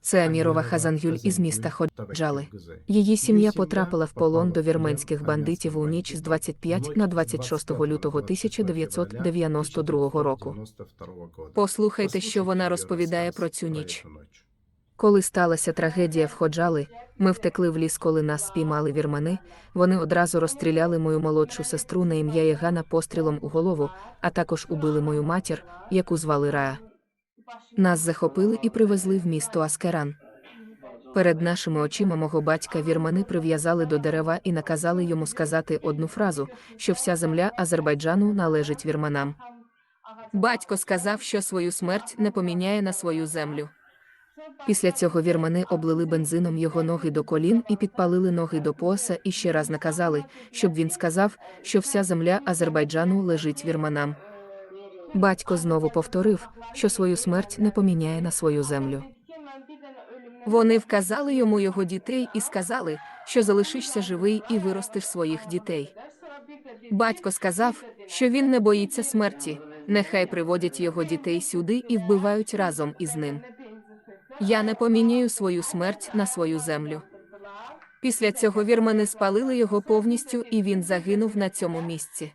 Це Амірова Хазангюль із міста Ходжали. Її сім'я потрапила в полон до вірменських бандитів у ніч з 25 на 26 лютого 1992 року. Послухайте, що вона розповідає про цю ніч. Коли сталася трагедія в Ходжали, ми втекли в ліс, коли нас спіймали вірмани. Вони одразу розстріляли мою молодшу сестру на ім'я Єгана пострілом у голову, а також убили мою матір, яку звали Рая. Нас захопили і привезли в місто Аскеран. Перед нашими очима мого батька вірмани прив'язали до дерева і наказали йому сказати одну фразу, що вся земля Азербайджану належить вірманам. Батько сказав, що свою смерть не поміняє на свою землю. Після цього вірмани облили бензином його ноги до колін і підпалили ноги до пояса і ще раз наказали, щоб він сказав, що вся земля Азербайджану лежить вірманам. Батько знову повторив, що свою смерть не поміняє на свою землю. Вони вказали йому його дітей і сказали, що залишишся живий і виростиш своїх дітей. Батько сказав, що він не боїться смерті, нехай приводять його дітей сюди і вбивають разом із ним. Я не поміняю свою смерть на свою землю. Після цього вірмани спалили його повністю, і він загинув на цьому місці.